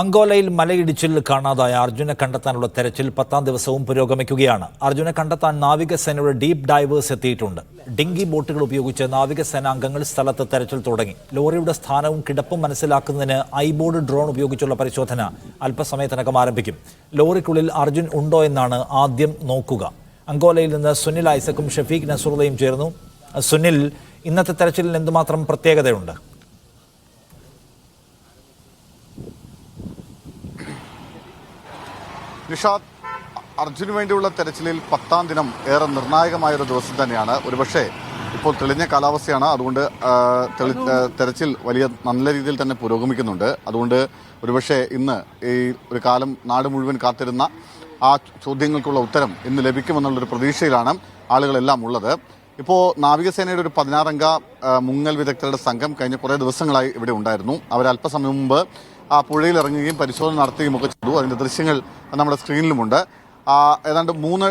അങ്കോലയിൽ മലയിടിച്ചിൽ കാണാതായ അർജുനെ കണ്ടെത്താനുള്ള തെരച്ചിൽ പത്താം ദിവസവും പുരോഗമിക്കുകയാണ്. അർജുനെ കണ്ടെത്താൻ നാവികസേനയുടെ ഡീപ്പ് ഡൈവേഴ്സ് എത്തിയിട്ടുണ്ട്. ഡിങ്കി ബോട്ടുകൾ ഉപയോഗിച്ച് നാവികസേന അംഗങ്ങൾ സ്ഥലത്ത് തെരച്ചിൽ തുടങ്ങി. ലോറിയുടെ സ്ഥാനവും കിടപ്പും മനസ്സിലാക്കുന്നതിന് ഐബോർഡ് ഡ്രോൺ ഉപയോഗിച്ചുള്ള പരിശോധന അല്പസമയത്തിനകം ആരംഭിക്കും. ലോറിക്കുള്ളിൽ അർജുൻ ഉണ്ടോ എന്നാണ് ആദ്യം നോക്കുക. അങ്കോലയിൽ നിന്ന് സുനിൽ ഐസക്കും ഷഫീഖ് നസറുള്ളയും ചേർന്നു. സുനിൽ ഇന്നത്തെ തെരച്ചിലിന് എന്തുമാത്രം പ്രത്യേകതയുണ്ട്? നിഷാദ് അർജുന് വേണ്ടിയുള്ള തെരച്ചിലിൽ പത്താം ദിനം ഏറെ നിർണായകമായ ഒരു ദിവസം തന്നെയാണ്. ഒരുപക്ഷെ ഇപ്പോൾ തെളിഞ്ഞ കാലാവസ്ഥയാണ്. അതുകൊണ്ട് തെരച്ചിൽ വലിയ നല്ല രീതിയിൽ തന്നെ പുരോഗമിക്കുന്നുണ്ട്. അതുകൊണ്ട് ഒരുപക്ഷെ ഇന്ന് ഈ ഒരു കാലം നാട് മുഴുവൻ കാത്തിരുന്ന ആ ചോദ്യങ്ങൾക്കുള്ള ഉത്തരം ഇന്ന് ലഭിക്കുമെന്നുള്ളൊരു പ്രതീക്ഷയിലാണ് ആളുകളെല്ലാം ഉള്ളത്. ഇപ്പോൾ നാവികസേനയുടെ ഒരു പതിനാറംഗ മുങ്ങൽ വിദഗ്ധരുടെ സംഘം കഴിഞ്ഞ കുറേ ദിവസങ്ങളായി ഇവിടെ ഉണ്ടായിരുന്നു. അവർ മുമ്പ് ആ പുഴയിൽ ഇറങ്ങുകയും പരിശോധന നടത്തുകയും ഒക്കെ ചെയ്തു. അതിന്റെ ദൃശ്യങ്ങൾ നമ്മുടെ സ്ക്രീനിലുമുണ്ട്. ഏതാണ്ട് മൂന്ന്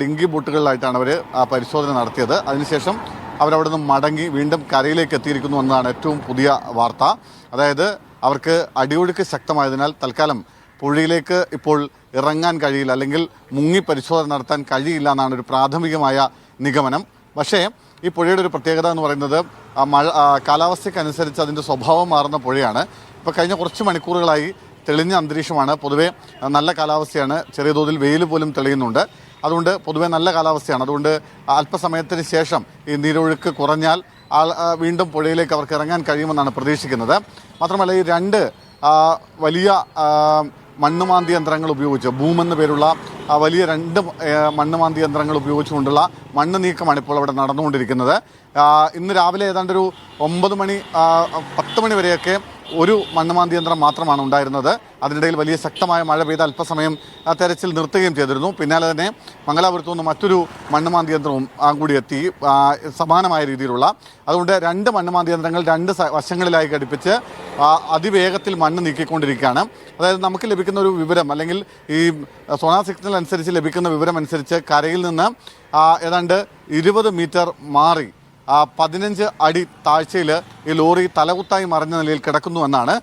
ഡിങ്കി ബോട്ടുകളിലായിട്ടാണ് അവർ പരിശോധന നടത്തിയത്. അതിനുശേഷം അവരവിടെ നിന്ന് മടങ്ങി വീണ്ടും കരയിലേക്ക് എത്തിയിരിക്കുന്നു എന്നതാണ് ഏറ്റവും പുതിയ വാർത്ത. അതായത് അവർക്ക് അടിയൊഴുക്ക് ശക്തമായതിനാൽ തൽക്കാലം പുഴയിലേക്ക് ഇപ്പോൾ ഇറങ്ങാൻ കഴിയില്ല അല്ലെങ്കിൽ മുങ്ങി പരിശോധന നടത്താൻ കഴിയില്ല എന്നാണ് ഒരു പ്രാഥമികമായ നിഗമനം. പക്ഷേ ഈ പുഴയുടെ ഒരു പ്രത്യേകത എന്ന് പറയുന്നത് മഴ കാലാവസ്ഥയ്ക്കനുസരിച്ച് അതിന്റെ സ്വഭാവം മാറുന്ന പുഴയാണ്. ഇപ്പോൾ കഴിഞ്ഞ കുറച്ച് മണിക്കൂറുകളായി തെളിഞ്ഞ അന്തരീക്ഷമാണ്. പൊതുവേ നല്ല കാലാവസ്ഥയാണ്. ചെറിയ തോതിൽ വെയിൽ പോലും തെളിയുന്നുണ്ട്. അതുകൊണ്ട് പൊതുവെ നല്ല കാലാവസ്ഥയാണ്. അതുകൊണ്ട് അല്പസമയത്തിന് ശേഷം ഈ നീരൊഴുക്ക് കുറഞ്ഞാൽ വീണ്ടും പുഴയിലേക്ക് അവർക്ക് ഇറങ്ങാൻ കഴിയുമെന്നാണ് പ്രതീക്ഷിക്കുന്നത്. മാത്രമല്ല ഈ രണ്ട് വലിയ മണ്ണുമാന്തി യന്ത്രങ്ങൾ ഉപയോഗിച്ച് ഭൂമെന്ന് പേരുള്ള വലിയ രണ്ട് മണ്ണുമാന്തി യന്ത്രങ്ങൾ ഉപയോഗിച്ചുകൊണ്ടുള്ള മണ്ണ് നീക്കമാണ് ഇപ്പോൾ അവിടെ നടന്നുകൊണ്ടിരിക്കുന്നത്. ഇന്ന് രാവിലെ ഏതാണ്ട് ഒരു ഒമ്പത് മണി പത്ത് മണി വരെയൊക്കെ ഒരു മണ്ണുമാന്തി യന്ത്രം മാത്രമാണ് ഉണ്ടായിരുന്നത്. അതിനിടയിൽ വലിയ ശക്തമായ മഴ പെയ്ത് അല്പസമയം തെരച്ചിൽ നിർത്തുകയും ചെയ്തിരുന്നു. പിന്നാലെ തന്നെ മംഗലാപുരത്തു നിന്ന് മറ്റൊരു മണ്ണുമാന്തി യന്ത്രവും കൂടി എത്തി. സമാനമായ രീതിയിലുള്ള അതുകൊണ്ട് രണ്ട് മണ്ണുമാന്തി യന്ത്രങ്ങൾ രണ്ട് വശങ്ങളിലായി ഘടിപ്പിച്ച് അതിവേഗത്തിൽ മണ്ണ് നീക്കിക്കൊണ്ടിരിക്കുകയാണ്. അതായത് നമുക്ക് ലഭിക്കുന്ന ഒരു വിവരം അല്ലെങ്കിൽ ഈ സോണാർ സിഗ്നൽ അനുസരിച്ച് ലഭിക്കുന്ന വിവരം അനുസരിച്ച് കരയിൽ നിന്ന് ഏതാണ്ട് ഇരുപത് മീറ്റർ മാറി പതിനഞ്ച് അടി താഴ്ചയിൽ ഈ ലോറി തലകുത്തായി മറിഞ്ഞ നിലയിൽ കിടക്കുന്നു എന്നാണ്.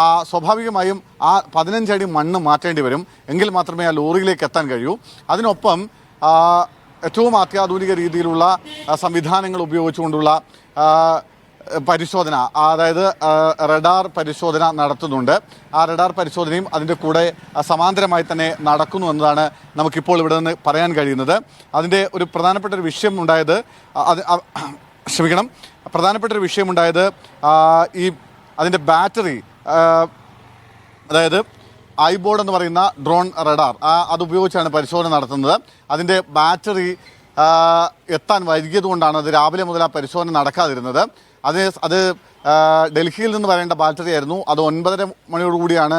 ആ സ്വാഭാവികമായും ആ പതിനഞ്ചടി മണ്ണ് മാറ്റേണ്ടി വരും. എങ്കിൽ മാത്രമേ ആ ലോറിയിലേക്ക് എത്താൻ കഴിയൂ. അതിനൊപ്പം ഏറ്റവും അത്യാധുനിക രീതിയിലുള്ള സംവിധാനങ്ങൾ ഉപയോഗിച്ചുകൊണ്ടുള്ള പരിശോധന അതായത് റഡാർ പരിശോധന നടത്തുന്നുണ്ട്. ആ റഡാർ പരിശോധനയും അതിന്റെ കൂടെ സമാന്തരമായി തന്നെ നടക്കുന്നു എന്നതാണ് നമുക്കിപ്പോൾ ഇവിടെ നിന്ന് പറയാൻ കഴിയുന്നത്. അതിന്റെ ഒരു പ്രധാനപ്പെട്ട ഒരു വിഷയം ഉണ്ടായത് അത് ക്ഷമിക്കണം പ്രധാനപ്പെട്ട ഒരു വിഷയമുണ്ടായത് ഈ അതിന്റെ ബാറ്ററി അതായത് ഐബോർഡ് എന്ന് പറയുന്ന ഡ്രോൺ റഡാർ ആ അത് ഉപയോഗിച്ചാണ് പരിശോധന നടത്തുന്നത്. അതിന്റെ ബാറ്ററി എത്താൻ വൈകിയതുകൊണ്ടാണ് അത് രാവിലെ മുതൽ ആ പരിശോധന നടക്കാതിരുന്നത്. അത് അത് ഡൽഹിയിൽ നിന്ന് വരേണ്ട ബാറ്ററി ആയിരുന്നു. അത് ഒൻപതര മണിയോടുകൂടിയാണ്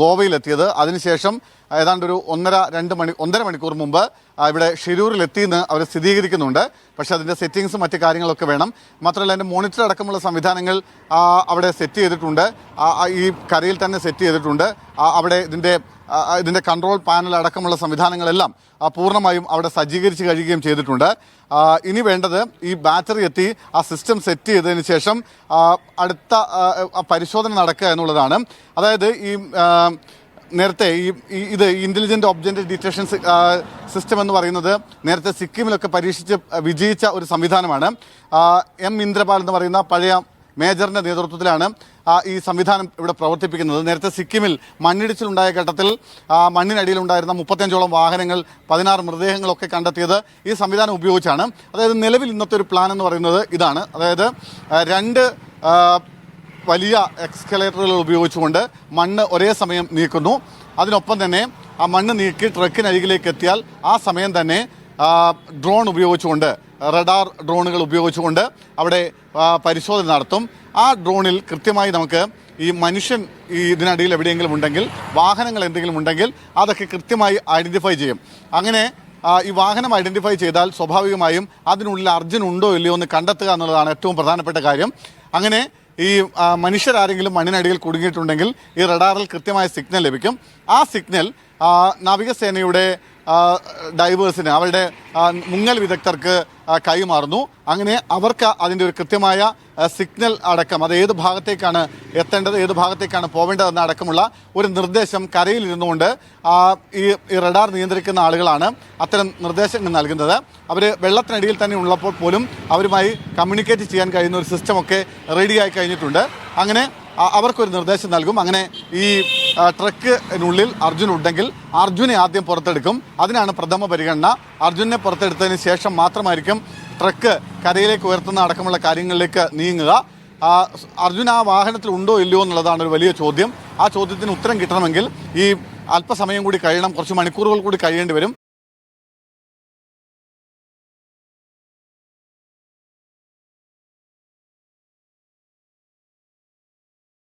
ഗോവയിലെത്തിയത്. അതിനുശേഷം ഏതാണ്ട് ഒരു ഒന്നര രണ്ട് മണി ഒന്നര മണിക്കൂർ മുമ്പ് ഇവിടെ ഷിരൂരിൽ എത്തിയെന്ന് അവർ സ്ഥിരീകരിക്കുന്നുണ്ട്. പക്ഷേ അതിന്റെ സെറ്റിങ്സും മറ്റു കാര്യങ്ങളൊക്കെ വേണം. മാത്രമല്ല അതിന്റെ മോണിറ്റർ അടക്കമുള്ള സംവിധാനങ്ങൾ അവിടെ സെറ്റ് ചെയ്തിട്ടുണ്ട്. ഈ കരയിൽ തന്നെ സെറ്റ് ചെയ്തിട്ടുണ്ട്. അവിടെ ഇതിന്റെ ഇതിന്റെ കൺട്രോൾ പാനൽ അടക്കമുള്ള സംവിധാനങ്ങളെല്ലാം പൂർണമായും അവിടെ സജ്ജീകരിച്ച് കഴിയുകയും ചെയ്തിട്ടുണ്ട്. ഇനി വേണ്ടത് ഈ ബാറ്ററി എത്തി ആ സിസ്റ്റം സെറ്റ് ചെയ്തതിന് ശേഷം അടുത്ത പരിശോധന നടക്കുക എന്നുള്ളതാണ്. അതായത് ഈ നേരത്തെ ഈ ഇത് ഇന്റലിജന്റ് ഒബ്ജക്റ്റ് ഡിറ്റക്ഷൻ സിസ്റ്റം എന്ന് പറയുന്നത് നേരത്തെ സിക്കിമിലൊക്കെ പരീക്ഷിച്ച് വിജയിച്ച ഒരു സംവിധാനമാണ്. എം ഇന്ദ്രപാൽ എന്ന് പറയുന്ന പഴയ മേജറിന്റെ നേതൃത്വത്തിലാണ് ഈ സംവിധാനം ഇവിടെ പ്രവർത്തിപ്പിക്കുന്നത്. നേരത്തെ സിക്കിമിൽ മണ്ണിടിച്ചിലുണ്ടായ ഘട്ടത്തിൽ മണ്ണിനടിയിലുണ്ടായിരുന്ന മുപ്പത്തഞ്ചോളം വാഹനങ്ങൾ പതിനാറ് മൃതദേഹങ്ങളൊക്കെ കണ്ടെത്തിയത് ഈ സംവിധാനം ഉപയോഗിച്ചാണ്. അതായത് നിലവിൽ ഇന്നത്തെ ഒരു പ്ലാൻ എന്ന് പറയുന്നത് ഇതാണ്. അതായത് രണ്ട് വലിയ എക്സ്കലേറ്ററുകൾ ഉപയോഗിച്ചുകൊണ്ട് മണ്ണ് ഒരേ സമയം നീക്കുന്നു. അതിനൊപ്പം തന്നെ ആ മണ്ണ് നീക്കി ട്രക്കിനരികിലേക്ക് എത്തിയാൽ ആ സമയം തന്നെ ഡ്രോൺ ഉപയോഗിച്ചുകൊണ്ട് റഡാർ ഡ്രോണുകൾ ഉപയോഗിച്ചുകൊണ്ട് അവിടെ പരിശോധന നടത്തും. ആ ഡ്രോണിൽ കൃത്യമായി നമുക്ക് ഈ മനുഷ്യൻ ഈ ഇതിനടിയിൽ എവിടെയെങ്കിലും ഉണ്ടെങ്കിൽ വാഹനങ്ങൾ എന്തെങ്കിലും ഉണ്ടെങ്കിൽ അതൊക്കെ കൃത്യമായി ഐഡന്റിഫൈ ചെയ്യും. അങ്ങനെ ഈ വാഹനം ഐഡന്റിഫൈ ചെയ്താൽ സ്വാഭാവികമായും അതിനുള്ളിൽ അർജുൻ ഉണ്ടോ ഇല്ലയോ എന്ന് കണ്ടെത്തുക എന്നുള്ളതാണ് ഏറ്റവും പ്രധാനപ്പെട്ട കാര്യം. അങ്ങനെ ഈ മനുഷ്യരാരെങ്കിലും മണ്ണിനടിയിൽ കുടുങ്ങിയിട്ടുണ്ടെങ്കിൽ ഈ റഡാറിൽ കൃത്യമായ സിഗ്നൽ ലഭിക്കും. ആ സിഗ്നൽ നാവികസേനയുടെ ഡൈവേഴ്സിന് അവരുടെ മുങ്ങൽ വിദഗ്ധർക്ക് കൈമാറുന്നു. അങ്ങനെ അവർക്ക് അതിന്റെ ഒരു കൃത്യമായ സിഗ്നൽ അടക്കം അത് ഏത് ഭാഗത്തേക്കാണ് എത്തേണ്ടത് ഏത് ഭാഗത്തേക്കാണ് പോവേണ്ടതെന്ന അടക്കമുള്ള ഒരു നിർദ്ദേശം ആ, ഈ റഡാർ നിയന്ത്രിക്കുന്ന ആളുകളാണ് അത്തരം നിർദ്ദേശങ്ങൾ നൽകുന്നത്. അവർ വെള്ളത്തിനടിയിൽ തന്നെ ഉള്ളപ്പോൾ പോലും അവരുമായി കമ്മ്യൂണിക്കേറ്റ് ചെയ്യാൻ കഴിയുന്ന ഒരു സിസ്റ്റമൊക്കെ റെഡിയായി കഴിഞ്ഞിട്ടുണ്ട്. അങ്ങനെ അവർക്കൊരു നിർദ്ദേശം നൽകും. അങ്ങനെ ഈ ട്രക്കിനുള്ളിൽ അർജുൻ ഉണ്ടെങ്കിൽ അർജുനെ ആദ്യം പുറത്തെടുക്കും. അതിനാണ് പ്രഥമ പരിഗണന. അർജുനെ പുറത്തെടുത്തതിന് ശേഷം മാത്രമായിരിക്കും ട്രക്ക് കരയിലേക്ക് ഉയർത്തുന്ന അടക്കമുള്ള കാര്യങ്ങളിലേക്ക് നീങ്ങുക. അർജുൻ ആ വാഹനത്തിൽ ഉണ്ടോ ഇല്ലയോ എന്നുള്ളതാണ് ഒരു വലിയ ചോദ്യം. ആ ചോദ്യത്തിന് ഉത്തരം കിട്ടണമെങ്കിൽ ഈ അല്പസമയം കൂടി കഴിയണം. കുറച്ച് മണിക്കൂറുകൾ കൂടി കഴിയേണ്ടി വരും.